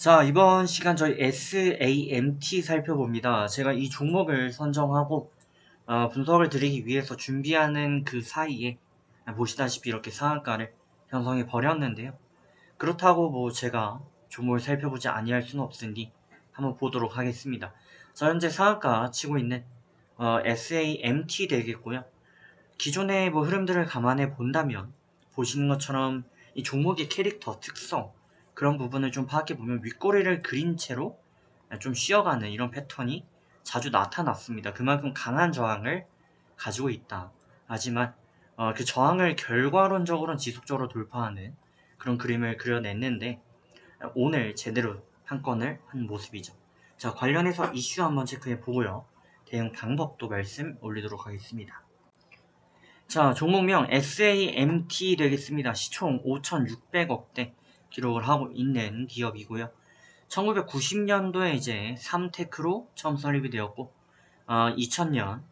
자, 이번 시간 저희 SAMT 살펴봅니다. 제가 이 종목을 선정하고 어, 분석을 드리기 위해서 준비하는 그 사이에 보시다시피 이렇게 상한가를 형성해 버렸는데요. 그렇다고 뭐 제가 종목을 살펴보지 아니할 수는 없으니 한번 보도록 하겠습니다. 자, 현재 상한가 치고 있는 어, SAMT 되겠고요. 기존의 뭐 흐름들을 감안해 본다면 보시는 것처럼 이 종목의 캐릭터 특성 그런 부분을 좀 파악해 보면 윗꼬리를 그린 채로 좀 쉬어가는 이런 패턴이 자주 나타났습니다. 그만큼 강한 저항을 가지고 있다. 하지만 어, 그 저항을 결과론적으로 지속적으로 돌파하는 그런 그림을 그려냈는데 오늘 제대로 한 건을 한 모습이죠. 자 관련해서 이슈 한번 체크해 보고요. 대응 방법도 말씀 올리도록 하겠습니다. 자 종목명 SAMT 되겠습니다. 시총 5,600억대 기록을 하고 있는 기업이고요. 1990년도에 이제 3테크로 처음 설립이 되었고 어, 2000년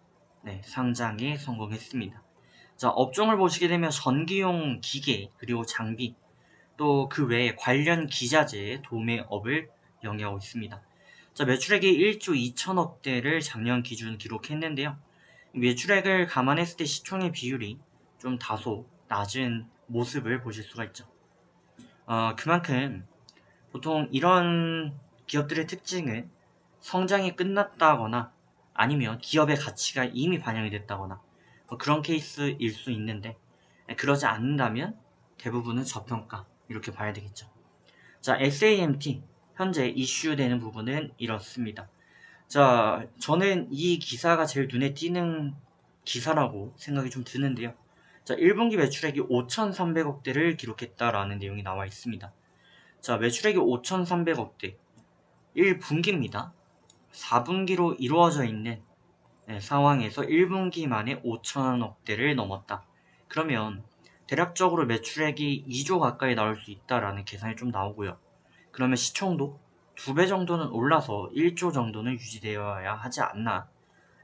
네, 상장에 성공했습니다. 자, 업종을 보시게 되면 전기용 기계 그리고 장비 또 그 외에 관련 기자재 도매업을 영위하고 있습니다. 자, 매출액이 1조 2천억대를 작년 기준 기록했는데요. 매출액을 감안했을 때 시총의 비율이 좀 다소 낮은 모습을 보실 수가 있죠. 어, 그만큼 보통 이런 기업들의 특징은 성장이 끝났다거나 아니면 기업의 가치가 이미 반영이 됐다거나 뭐 그런 케이스일 수 있는데 그러지 않는다면 대부분은 저평가 이렇게 봐야 되겠죠. 자, SAMT 현재 이슈되는 부분은 이렇습니다. 자, 저는 이 기사가 제일 눈에 띄는 기사라고 생각이 좀 드는데요. 자, 1분기 매출액이 5,300억대를 기록했다라는 내용이 나와 있습니다. 자, 매출액이 5,300억대. 1분기입니다. 4분기로 이루어져 있는 네, 상황에서 1분기 만에 5천억대를 넘었다. 그러면 대략적으로 매출액이 2조 가까이 나올 수 있다라는 계산이 좀 나오고요. 그러면 시총도 2배 정도는 올라서 1조 정도는 유지되어야 하지 않나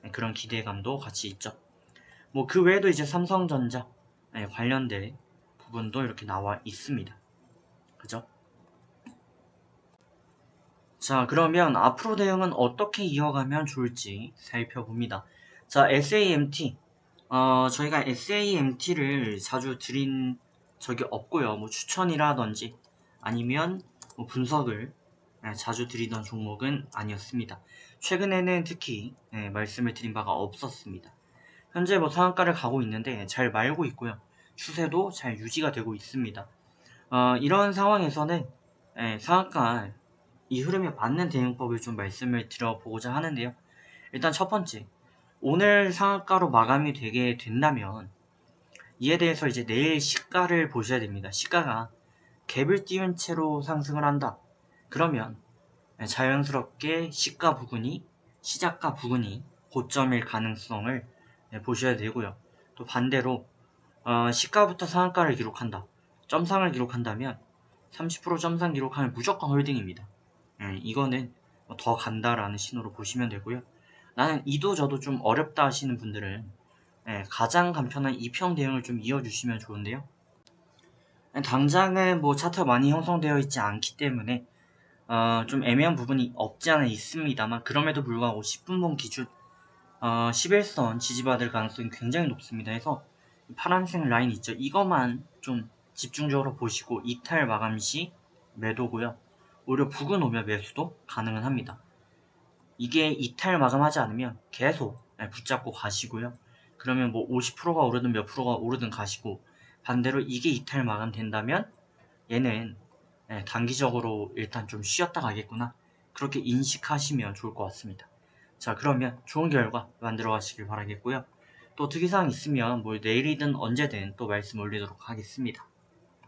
네, 그런 기대감도 같이 있죠. 뭐 그 외에도 이제 삼성전자 네, 관련된 부분도 이렇게 나와 있습니다. 그죠? 자, 그러면 앞으로 대응은 어떻게 이어가면 좋을지 살펴봅니다. 자, SAMT. 어, 저희가 SAMT를 자주 드린 적이 없고요. 뭐 추천이라든지 아니면 뭐 분석을 네, 자주 드리던 종목은 아니었습니다. 최근에는 특히 네, 말씀을 드린 바가 없었습니다. 현재 뭐 상한가를 가고 있는데 잘 말고 있고요. 추세도 잘 유지가 되고 있습니다. 어, 이런 상황에서는 예, 상한가 이 흐름에 맞는 대응법을 좀 말씀을 드려보고자 하는데요. 일단 첫 번째, 오늘 상한가로 마감이 되게 된다면 이에 대해서 이제 내일 시가를 보셔야 됩니다. 시가가 갭을 띄운 채로 상승을 한다. 그러면 자연스럽게 시가 부근이 시작가 부근이 고점일 가능성을 보셔야 되고요. 또 반대로 어, 시가부터 상한가를 기록한다. 점상을 기록한다면 30% 점상 기록하면 무조건 홀딩입니다. 예, 이거는 더 간다라는 신호로 보시면 되고요. 나는 이도 저도 좀 어렵다 하시는 분들은 예, 가장 간편한 2평 대응을 좀 이어주시면 좋은데요. 예, 당장은 뭐 차트 많이 형성되어 있지 않기 때문에 어, 좀 애매한 부분이 없지 않아 있습니다만 그럼에도 불구하고 10분봉 기준 어, 11선 지지받을 가능성이 굉장히 높습니다. 해서 파란색 라인 있죠. 이것만 좀 집중적으로 보시고 이탈 마감 시 매도고요. 오히려 부근 오면 매수도 가능은 합니다. 이게 이탈 마감하지 않으면 계속 네, 붙잡고 가시고요. 그러면 뭐 50%가 오르든 몇 프로가 오르든 가시고 반대로 이게 이탈 마감된다면 얘는 네, 단기적으로 일단 좀 쉬었다 가겠구나. 그렇게 인식하시면 좋을 것 같습니다. 자 그러면 좋은 결과 만들어 가시길 바라겠고요. 또 특이사항 있으면 뭐 내일이든 언제든 또 말씀 올리도록 하겠습니다.